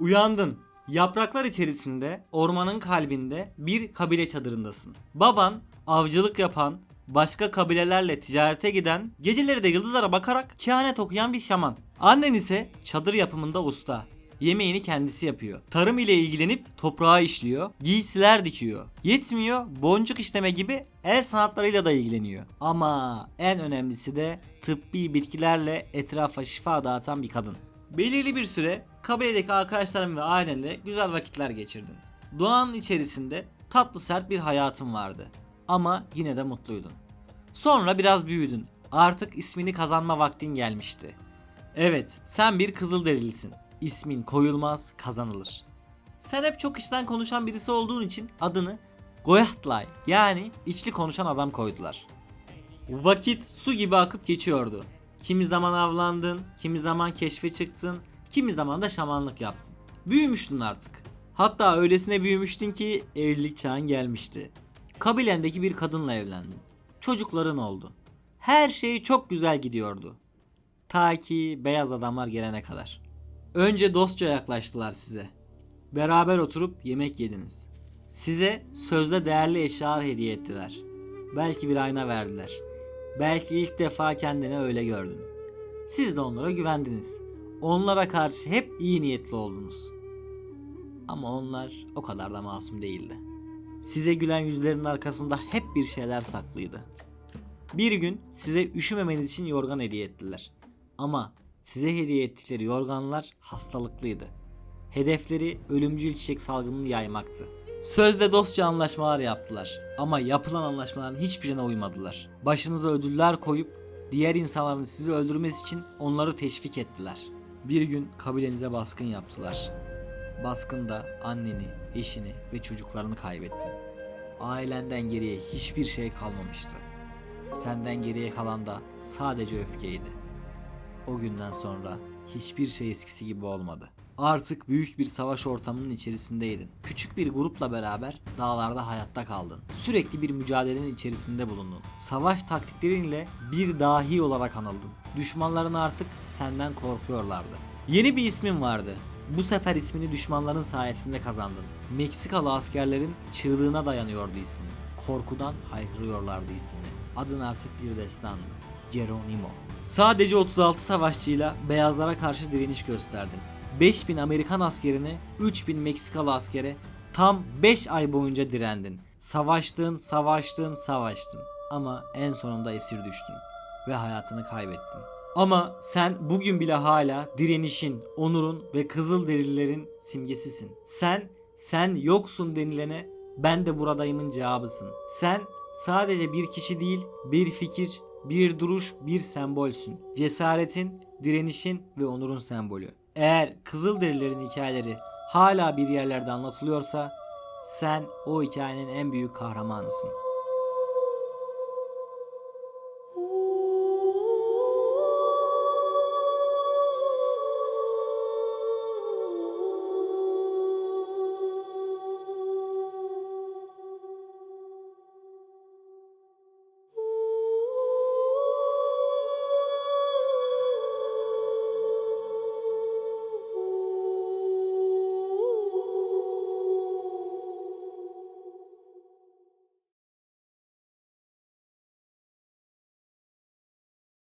Uyandın. Yapraklar içerisinde, ormanın kalbinde bir kabile çadırındasın. Baban avcılık yapan, başka kabilelerle ticarete giden, geceleri de yıldızlara bakarak kehanet okuyan bir şaman. Annen ise çadır yapımında usta. Yemeğini kendisi yapıyor. Tarım ile ilgilenip toprağı işliyor, giysiler dikiyor. Yetmiyor, boncuk işleme gibi el sanatlarıyla da ilgileniyor. Ama en önemlisi de tıbbi bitkilerle etrafa şifa dağıtan bir kadın. Belirli bir süre kabiledeki arkadaşların ve ailenle güzel vakitler geçirdin. Doğanın içerisinde tatlı sert bir hayatın vardı. Ama yine de mutluydun. Sonra biraz büyüdün. Artık ismini kazanma vaktin gelmişti. Evet, sen bir Kızılderilisin. İsmin koyulmaz, kazanılır. Sen hep çok içten konuşan birisi olduğun için adını Goyatlay yani içli konuşan adam koydular. Vakit su gibi akıp geçiyordu. Kimi zaman avlandın, kimi zaman keşfe çıktın, kimi zaman da şamanlık yaptın. Büyümüştün artık. Hatta öylesine büyümüştün ki evlilik çağın gelmişti. Kabilendeki bir kadınla evlendin. Çocukların oldu. Her şey çok güzel gidiyordu. Ta ki beyaz adamlar gelene kadar. Önce dostça yaklaştılar size. Beraber oturup yemek yediniz. Size sözde değerli eşyalar hediye ettiler. Belki bir ayna verdiler. Belki ilk defa kendini öyle gördün. Siz de onlara güvendiniz. Onlara karşı hep iyi niyetli oldunuz. Ama onlar o kadar da masum değildi. Size gülen yüzlerin arkasında hep bir şeyler saklıydı. Bir gün size üşümemeniz için yorgan hediye ettiler. Ama size hediye ettikleri yorganlar hastalıklıydı. Hedefleri ölümcül çiçek salgınını yaymaktı. Sözde dostça anlaşmalar yaptılar ama yapılan anlaşmaların hiçbirine uymadılar. Başınıza ödüller koyup diğer insanların sizi öldürmesi için onları teşvik ettiler. Bir gün kabilenize baskın yaptılar. Baskında anneni, eşini ve çocuklarını kaybettin. Ailenden geriye hiçbir şey kalmamıştı. Senden geriye kalan da sadece öfkeydi. O günden sonra hiçbir şey eskisi gibi olmadı. Artık büyük bir savaş ortamının içerisindeydin. Küçük bir grupla beraber dağlarda hayatta kaldın. Sürekli bir mücadelenin içerisinde bulundun. Savaş taktiklerinle bir dahi olarak anıldın. Düşmanların artık senden korkuyorlardı. Yeni bir ismin vardı. Bu sefer ismini düşmanların sayesinde kazandın. Meksikalı askerlerin çığlığına dayanıyordu ismin. Korkudan haykırıyorlardı ismini. Adın artık bir destandı. Geronimo. Sadece 36 savaşçıyla beyazlara karşı direniş gösterdin. 5000 Amerikan askerini 3000 Meksikalı askere tam 5 ay boyunca direndin. Savaştın, savaştın, savaştın. Ama en sonunda esir düştün ve hayatını kaybettin. Ama sen bugün bile hala direnişin, onurun ve Kızılderililerin simgesisin. Sen, sen yoksun denilene ben de buradayımın cevabısın. Sen sadece bir kişi değil, bir fikir, bir duruş, bir sembolsün. Cesaretin, direnişin ve onurun sembolü. Eğer Kızılderililerin hikayeleri hala bir yerlerde anlatılıyorsa sen o hikayenin en büyük kahramanısın.